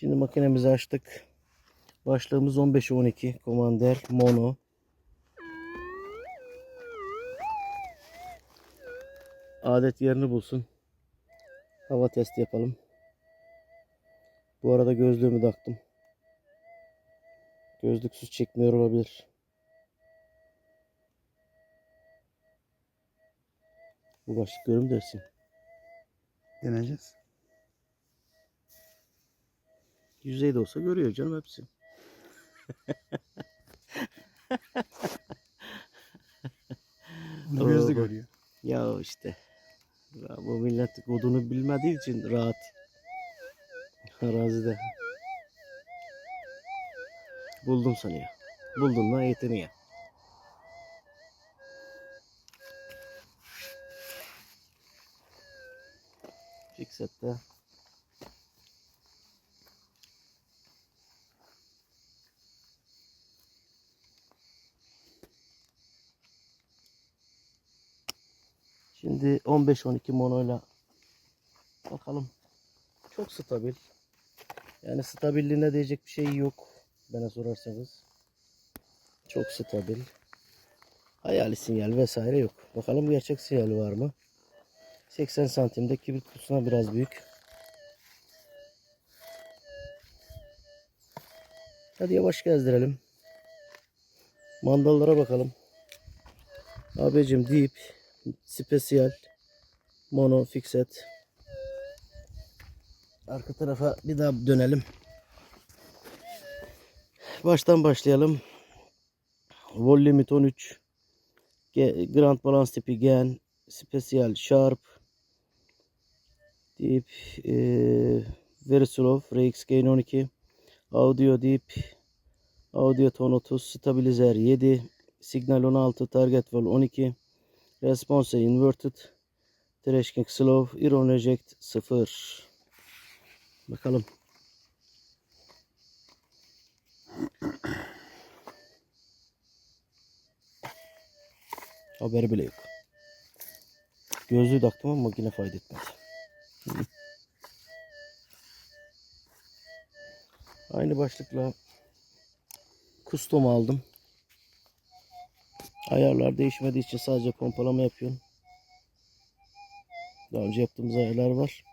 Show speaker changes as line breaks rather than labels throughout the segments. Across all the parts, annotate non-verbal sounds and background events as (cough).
Şimdi makinemizi açtık. Başlığımız 15-12 Commander Mono. Adet yerini bulsun. Hava testi yapalım. Bu arada gözlüğümü taktım. Gözlüksüz çekmiyor olabilir. Bu başlık görüm dersin.
Deneyeceğiz.
Yüzeyde olsa görüyor canım hepsi. (laughs)
Bunu gözle görüyor.
Ya işte. Ya bu millet kodunu bilmediği için rahat. Arazide. Buldum sanıyor. Buldun lan yeteneği. Fixette. Şimdi 15-12 monoyla bakalım. Çok stabil. Yani stabilliğine diyecek bir şey yok. Bana sorarsanız. Çok stabil. Hayali sinyal vesaire yok. Bakalım gerçek sinyal var mı? 80 santimde kibrit kutusuna biraz büyük. Hadi yavaş gezdirelim. Mandallara bakalım. Abicim deep, spesiyel, mono, fixet. Arka tarafa bir daha dönelim. Baştan başlayalım. Vol limit 13. Ge- Grand balance tipi gen. Special sharp. Deep. eee very slow. RX gain 12. Audio deep. Audio ton 30. Stabilizer 7. Signal 16. Target vol 12. Response inverted. Trashking slow. Iron reject 0. Bakalım. Haberi bile yok. Gözlüğü taktım ama yine fayda etmedi. Aynı başlıkla custom aldım. Ayarlar değişmediği için sadece pompalama yapıyorum. Daha önce yaptığımız ayarlar var.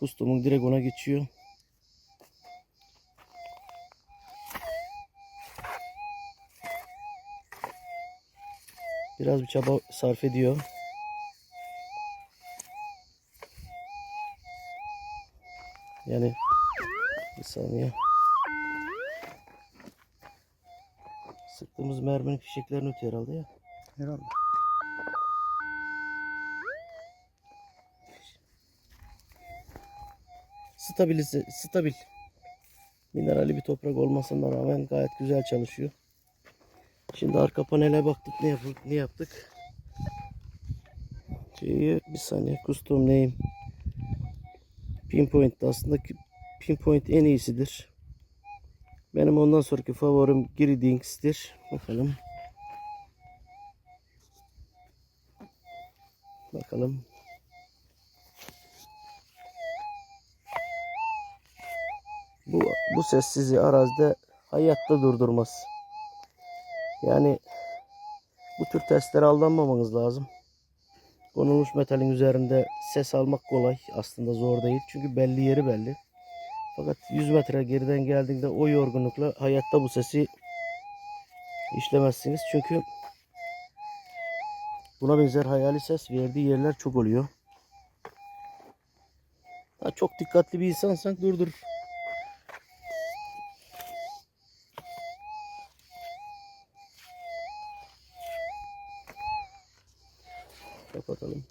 Custom'un direkt ona geçiyor. Biraz bir çaba sarf ediyor. Yani bir saniye. Sıktığımız merminin fişeklerini ötüyor herhalde ya.
Herhalde.
Stabilize, stabil. Minerali bir toprak olmasına rağmen gayet güzel çalışıyor. Şimdi arka panele baktık ne yaptık ne yaptık. Şeyi bir saniye custom name. Pinpoint da aslında pinpoint en iyisidir. Benim ondan sonraki favorim Griddings'tir. Bakalım. Bakalım. Bu, bu ses sizi arazide hayatta durdurmaz. Yani bu tür testlere aldanmamanız lazım. Konulmuş metalin üzerinde ses almak kolay. Aslında zor değil. Çünkü belli yeri belli. Fakat 100 metre geriden geldiğinde o yorgunlukla hayatta bu sesi işlemezsiniz. Çünkü buna benzer hayali ses verdiği yerler çok oluyor. Ha, çok dikkatli bir insansan durdur. Kapatalım.